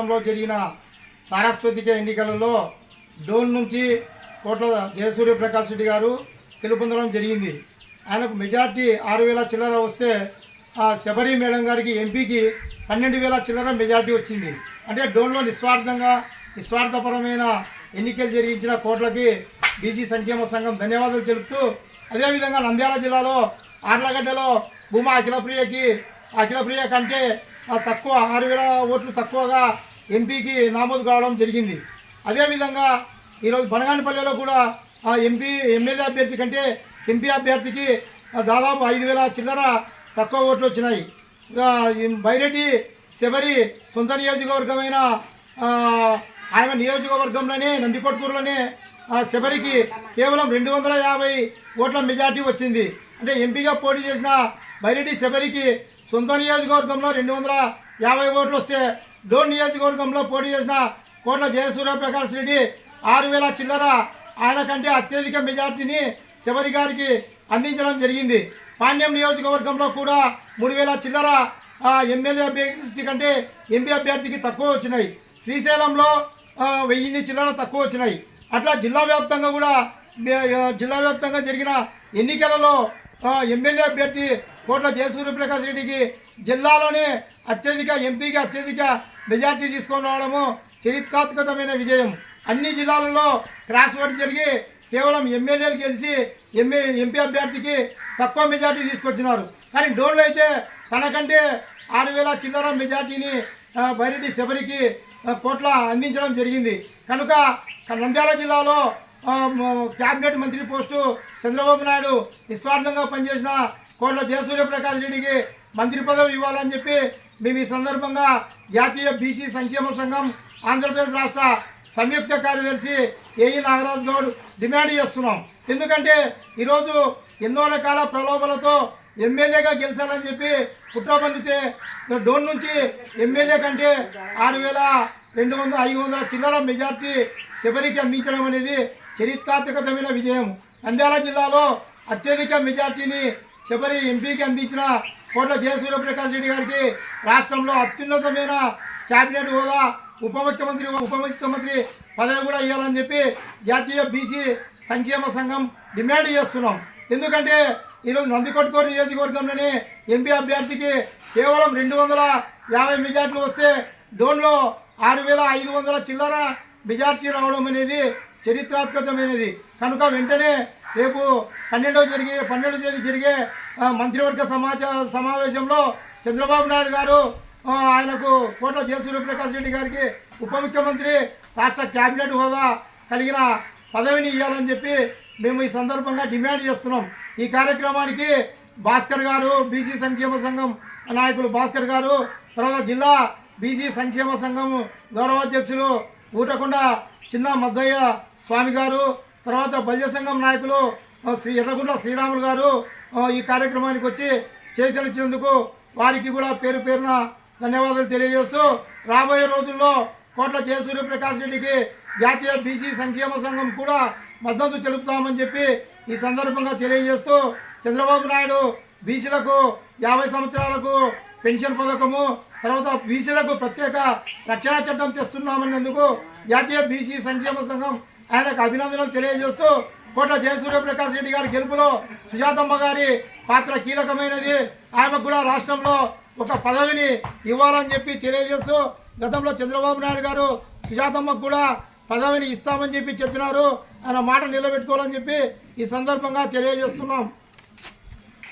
రాష్ట్రంలో జరిగిన సారస్వతిక ఎన్నికలలో డోన్ నుంచి కోట్ల జయసూర్య ప్రకాష్ రెడ్డి గారు గెలుపొందడం జరిగింది. ఆయనకు మెజార్టీ ఆరు వేల చిల్లర వస్తే ఆ శబరి మేడం గారికి ఎంపీకి పన్నెండు వేల చిల్లర మెజార్టీ వచ్చింది. అంటే డోన్లో నిస్వార్థంగా నిస్వార్థపరమైన ఎన్నికలు జరిగించిన కోట్లకి బీసీ సంక్షేమ సంఘం ధన్యవాదాలు తెలుపుతూ అదేవిధంగా నంద్యాల జిల్లాలో ఆర్లగడ్డలో భూమా అఖిలప్రియకి అఖిలప్రియ కంటే తక్కువ ఆరు వేల ఓట్లు తక్కువగా ఎంపీకి నామోదు కావడం జరిగింది. అదేవిధంగా ఈరోజు బనగానిపల్లెలో కూడా ఆ ఎంపీ ఎమ్మెల్యే అభ్యర్థి కంటే ఎంపీ అభ్యర్థికి దాదాపు ఐదు వేల చిల్లర తక్కువ ఓట్లు వచ్చినాయి. బైరెడ్డి శబరి సొంత నియోజకవర్గమైన ఆమె ఆయన నియోజకవర్గంలోనే నందికొట్కూరులోనే ఆ శబరికి కేవలం రెండు వందల యాభై ఓట్ల మెజార్టీ వచ్చింది. అంటే ఎంపీగా పోటీ చేసిన బైరెడ్డి శబరికి సొంత నియోజకవర్గంలో రెండు వందల యాభై ఓట్లు వస్తే డోన్ నియోజకవర్గంలో పోటీ చేసిన కోట్ల జయసూర్య ప్రకాష్ రెడ్డి ఆరు వేల చిల్లర ఆయన కంటే అత్యధిక మెజార్టీని శబరి గారికి అందించడం జరిగింది. పాండ్యం నియోజకవర్గంలో కూడా మూడు వేల చిల్లర ఎమ్మెల్యే అభ్యర్థి కంటే ఎంపీ అభ్యర్థికి తక్కువ వచ్చినాయి. శ్రీశైలంలో వెయ్యిన్ని చిల్లర తక్కువ వచ్చినాయి. అట్లా జిల్లా వ్యాప్తంగా కూడా జిల్లా వ్యాప్తంగా జరిగిన ఎన్నికలలో ఎమ్మెల్యే అభ్యర్థి కోట్ల జయసూర్య రెడ్డికి జిల్లాలోనే అత్యధిక ఎంపీకి అత్యధిక మెజార్టీ తీసుకొని రావడము చరిత్రాత్మకమైన విజయం. అన్ని జిల్లాలలో క్రాస్ ఓట్ జరిగి కేవలం ఎమ్మెల్యేలు గెలిచి ఎంఏ ఎంపీ అభ్యర్థికి తక్కువ మెజార్టీ తీసుకొచ్చినారు. కానీ డోన్లో అయితే తనకంటే ఆరు వేల చిల్లర మెజార్టీని బైరెడ్డి శబరికి కోట్ల అందించడం జరిగింది. కనుక నంద్యాల జిల్లాలో క్యాబినెట్ మంత్రి పోస్టు చంద్రబాబు నాయుడు నిస్వార్థంగా పనిచేసిన కోట్ల జయసూర్య ప్రకాష్ రెడ్డికి మంత్రి పదవి ఇవ్వాలని చెప్పి మేము ఈ సందర్భంగా జాతీయ బీసీ సంక్షేమ సంఘం ఆంధ్రప్రదేశ్ రాష్ట్ర సంయుక్త కార్యదర్శి ఏఈ నాగరాజ్ గౌడ్ డిమాండ్ చేస్తున్నాం. ఎందుకంటే ఈరోజు ఎన్నో రకాల ప్రలోభాలతో ఎమ్మెల్యేగా గెలిచాలని చెప్పి కుట్ర డోన్ నుంచి ఎమ్మెల్యే కంటే ఆరు వేల రెండు వందల ఐదు వందల చిల్లర మెజార్టీ శబరికి అందించడం అనేది చరిత్రాత్మకమైన విజయం. నంద్యాల జిల్లాలో అత్యధిక మెజార్టీని శబరి ఎంపీకి అందించిన కోట్ల జయసూర్య రెడ్డి గారికి రాష్ట్రంలో అత్యున్నతమైన కేబినెట్ హోదా ఉప ముఖ్యమంత్రి ఉప ముఖ్యమంత్రి పదవి కూడా ఇవ్వాలని చెప్పి జాతీయ బీసీ సంక్షేమ సంఘం డిమాండ్ చేస్తున్నాం. ఎందుకంటే ఈరోజు నందికొట్టుకోరు నియోజకవర్గంలోనే ఎంపీ అభ్యర్థికి కేవలం రెండు వందల యాభై మెజార్టీలు వస్తే డోన్లో ఆరు వేల ఐదు వందల చిల్లర మెజార్టీ రావడం అనేది చరిత్రాత్మకమైనది. కనుక వెంటనే రేపు పన్నెండవ జరిగే పన్నెండవ తేదీ జరిగే మంత్రివర్గ సమాచార సమావేశంలో చంద్రబాబు నాయుడు గారు ఆయనకు కోట్ల జయసూర్య ప్రకాష్ రెడ్డి గారికి ఉప ముఖ్యమంత్రి రాష్ట్ర క్యాబినెట్ హోదా కలిగిన పదవిని ఇవ్వాలని చెప్పి మేము ఈ సందర్భంగా డిమాండ్ చేస్తున్నాం. ఈ కార్యక్రమానికి భాస్కర్ గారు బీసీ సంక్షేమ సంఘం నాయకులు భాస్కర్ గారు తర్వాత జిల్లా బీసీ సంక్షేమ సంఘం గౌరవాధ్యక్షులు ఊటకొండ చిన్న మద్దయ్య స్వామి గారు తర్వాత బల్య సంఘం నాయకులు శ్రీ ఎర్రగుంట శ్రీరాములు గారు ఈ కార్యక్రమానికి వచ్చి చేతనిచ్చినందుకు వారికి కూడా పేరు పేరున ధన్యవాదాలు తెలియజేస్తూ రాబోయే రోజుల్లో కోట్ల జయసూర్య ప్రకాష్ రెడ్డికి జాతీయ బీసీ సంక్షేమ సంఘం కూడా మద్దతు తెలుపుతామని చెప్పి ఈ సందర్భంగా తెలియజేస్తూ చంద్రబాబు నాయుడు బీసీలకు యాభై సంవత్సరాలకు పెన్షన్ పథకము తర్వాత బీసీలకు ప్రత్యేక రక్షణ చట్టం తెస్తున్నామనేందుకు జాతీయ బీసీ సంక్షేమ సంఘం ఆయనకు అభినందనలు తెలియజేస్తూ కోట జయసూర్య ప్రకాష్ రెడ్డి గారి గెలుపులో సుజాతమ్మ గారి పాత్ర కీలకమైనది. ఆమెకు కూడా రాష్ట్రంలో ఒక పదవిని ఇవ్వాలని చెప్పి తెలియజేస్తూ గతంలో చంద్రబాబు నాయుడు గారు సుజాతమ్మకు కూడా పదవిని ఇస్తామని చెప్పి చెప్పినారు. ఆయన మాట నిలబెట్టుకోవాలని చెప్పి ఈ సందర్భంగా తెలియజేస్తున్నాం.